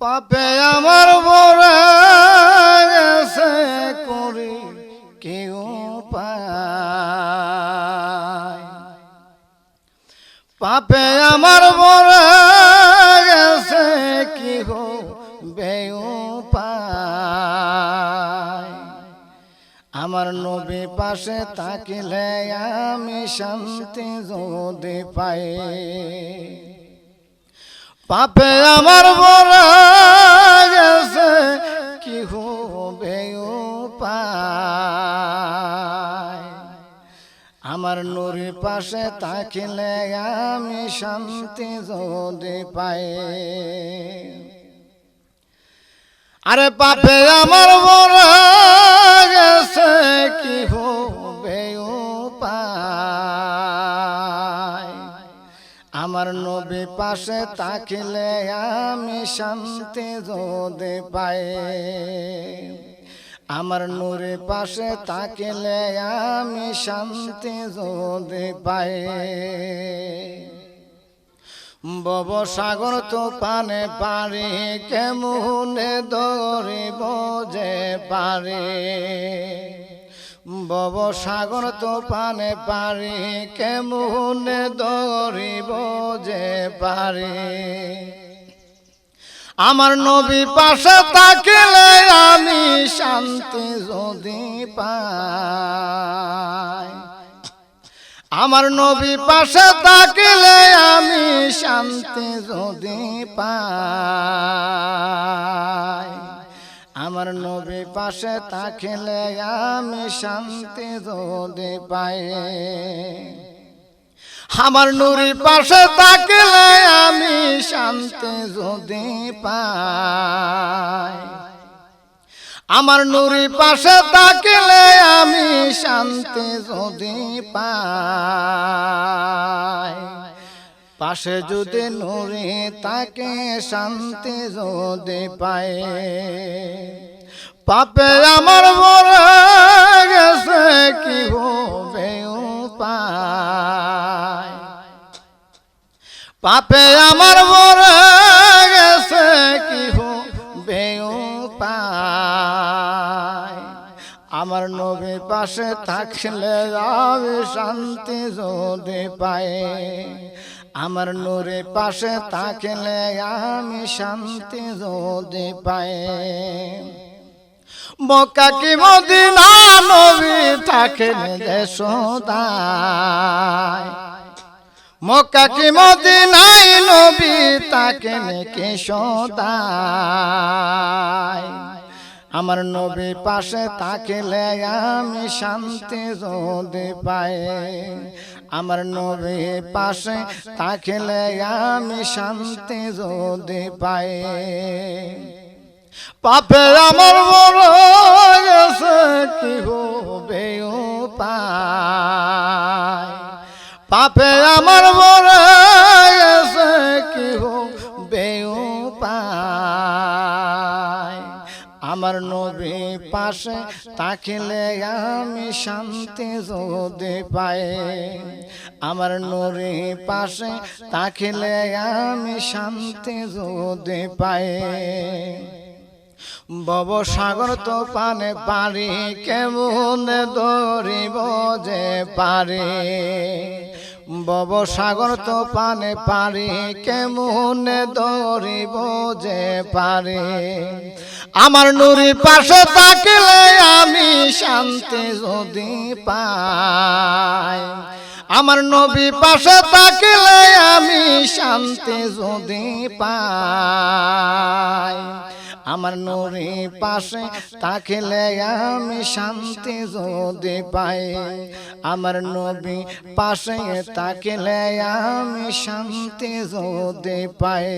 পাপে আমার বড় গেছে করি, কেউ পাপে আমার বড় গেছে কি হো বেউ আমার নবী পাশে তাকিলে আমি শান্তি যদি পাই। পাপে আমার বড় গেছে, কি হবে আমার নুরি পাশে থাকিলে আমি শান্তি যদি পাই। আরে পাপে আমার বড় গেছে, কি আমার নবী পাশে তাকিলে আমি শান্তি যদি পাই। আমার নূরে পাশে তাকিলে আমি শান্তি যদি পাই। বব সাগর তো পানে পারি কেমনে দৌড়িব যে পারে? বব সাগর তো পানে পারি, কেমনে দৌড়িব যে পারে? আমার নবী পাশে তাকিলে আমি শান্তি যদি পাই। আমার নবী পাশে তাকিলে আমি শান্তি যদি পাই। আমার পাশে থাকিলে আমি শান্তি যদি পাই। আমার নুরি পাশে থাকিলে আমি শান্তি যদি পাই। আমার নুরি পাশে থাকিলে আমি শান্তি যদি পাই। পাশে যদি নুরি তাকে শান্তি যদি পাই। পাপে আমার বড় গেছে, কি হবে পাপে আমার বড় গেছে, কি হবে আমার নবী পাশে থাকলে আমি শান্তি যদি পাই আমার নূরে পাশে থাকলে আমি শান্তি যদি পাই মক্কা কি মদিনা নবী থাকেন যে সদায়? মক্কা কি মদিনাই নবী থাকেন কে সদায়? আমার নবী পাশে তাকিলে আমি শান্তি যদি পাই। আমার নবী পাশে তাকিলে আমি শান্তি যদি পাই। পাপে আমার বড় কি হবে পাপে আমার বড় কি হবে আমার নবী পাশে তাকিলে আমি শান্তি যদি পাই। আমার নবী পাশে তাকিলে আমি শান্তি যদি পাই। বব সাগর তো পানে পারি, কেমন দৌড়িব যে পারে? বব সাগর তো পানে পারি, কেমন দৌড়িব যে পারে? আমার নুরি পাশে থাকলে আমি শান্তি যদি পাই। আমার নবী পাশে থাকলে আমি শান্তি যদি পাই। আমার নুরি পাশে তাকিলে আমি শান্তি যদি পাই। আমার নবী পাশে তাকিলে আমি শান্তি যদি পাই।